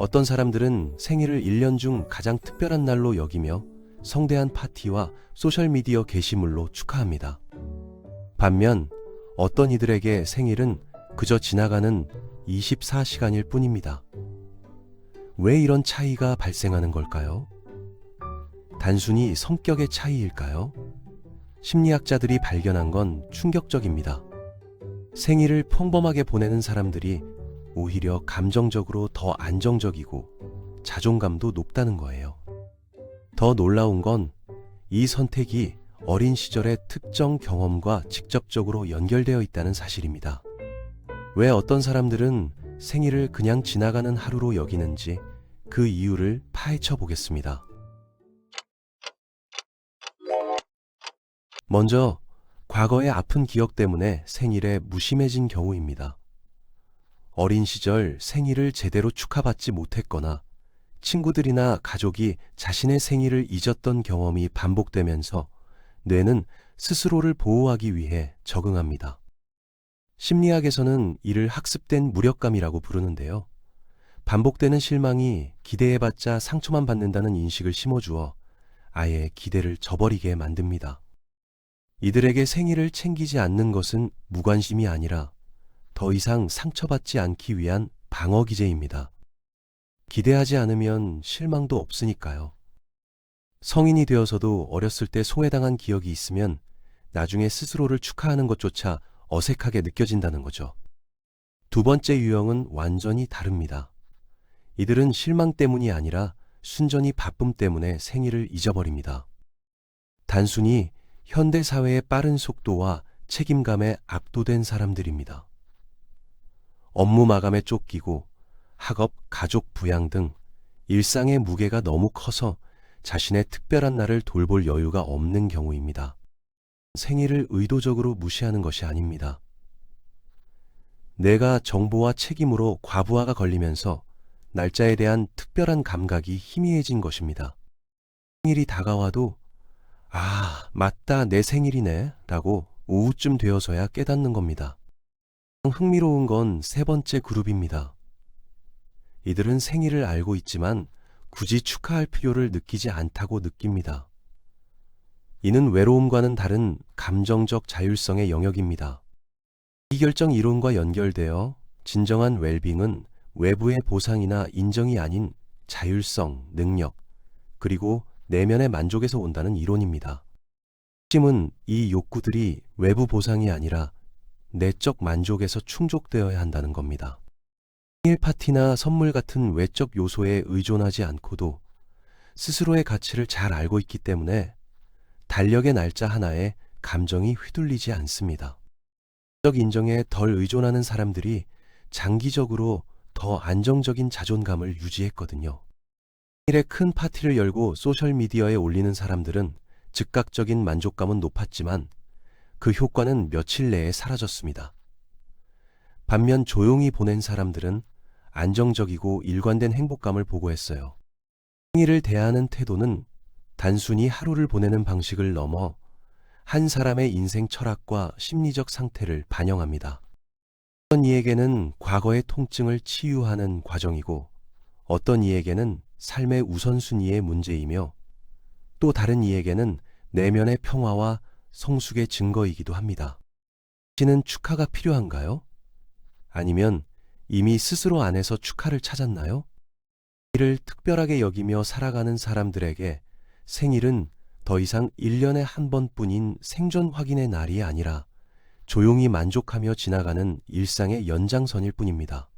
어떤 사람들은 생일을 1년 중 가장 특별한 날로 여기며 성대한 파티와 소셜미디어 게시물로 축하합니다. 반면 어떤 이들에게 생일은 그저 지나가는 24시간일 뿐입니다. 왜 이런 차이가 발생하는 걸까요? 단순히 성격의 차이일까요? 심리학자들이 발견한 건 충격적입니다. 생일을 평범하게 보내는 사람들이 오히려 감정적으로 더 안정적이고 자존감도 높다는 거예요. 더 놀라운 건 이 선택이 어린 시절의 특정 경험과 직접적으로 연결되어 있다는 사실입니다. 왜 어떤 사람들은 생일을 그냥 지나가는 하루로 여기는지 그 이유를 파헤쳐 보겠습니다. 먼저 과거의 아픈 기억 때문에 생일에 무심해진 경우입니다. 어린 시절 생일을 제대로 축하받지 못했거나 친구들이나 가족이 자신의 생일을 잊었던 경험이 반복되면서 뇌는 스스로를 보호하기 위해 적응합니다. 심리학에서는 이를 학습된 무력감이라고 부르는데요. 반복되는 실망이 기대해봤자 상처만 받는다는 인식을 심어주어 아예 기대를 저버리게 만듭니다. 이들에게 생일을 챙기지 않는 것은 무관심이 아니라 더 이상 상처받지 않기 위한 방어 기제입니다. 기대하지 않으면 실망도 없으니까요. 성인이 되어서도 어렸을 때 소외당한 기억이 있으면 나중에 스스로를 축하하는 것조차 어색하게 느껴진다는 거죠. 두 번째 유형은 완전히 다릅니다. 이들은 실망 때문이 아니라 순전히 바쁨 때문에 생일을 잊어버립니다. 단순히 현대 사회의 빠른 속도와 책임감에 압도된 사람들입니다. 업무 마감에 쫓기고 학업, 가족 부양 등 일상의 무게가 너무 커서 자신의 특별한 날을 돌볼 여유가 없는 경우입니다. 생일을 의도적으로 무시하는 것이 아닙니다. 내가 정보와 책임으로 과부하가 걸리면서 날짜에 대한 특별한 감각이 희미해진 것입니다. 생일이 다가와도 아, 맞다, 내 생일이네 라고 오후쯤 되어서야 깨닫는 겁니다. 흥미로운 건 세 번째 그룹입니다. 이들은 생일을 알고 있지만 굳이 축하할 필요를 느끼지 않다고 느낍니다. 이는 외로움과는 다른 감정적 자율성의 영역입니다. 이 결정 이론과 연결되어 진정한 웰빙은 외부의 보상이나 인정이 아닌 자율성, 능력, 그리고 내면의 만족에서 온다는 이론입니다. 핵심은 이 욕구들이 외부 보상이 아니라 내적 만족에서 충족되어야 한다는 겁니다. 생일 파티나 선물 같은 외적 요소에 의존하지 않고도 스스로의 가치를 잘 알고 있기 때문에 달력의 날짜 하나에 감정이 휘둘리지 않습니다. 적 인정에 덜 의존하는 사람들이 장기적으로 더 안정적인 자존감을 유지했거든요. 생일에 큰 파티를 열고 소셜미디어에 올리는 사람들은 즉각적인 만족감은 높았지만 그 효과는 며칠 내에 사라졌습니다. 반면 조용히 보낸 사람들은 안정적이고 일관된 행복감을 보고했어요. 생일을 대하는 태도는 단순히 하루를 보내는 방식을 넘어 한 사람의 인생 철학과 심리적 상태를 반영합니다. 어떤 이에게는 과거의 통증을 치유하는 과정이고 어떤 이에게는 삶의 우선순위의 문제이며 또 다른 이에게는 내면의 평화와 성숙의 증거이기도 합니다. 당신은 축하가 필요한가요? 아니면 이미 스스로 안에서 축하를 찾았나요? 이를 특별하게 여기며 살아가는 사람들에게 생일은 더 이상 1년에 한 번뿐인 생존 확인의 날이 아니라 조용히 만족하며 지나가는 일상의 연장선일 뿐입니다.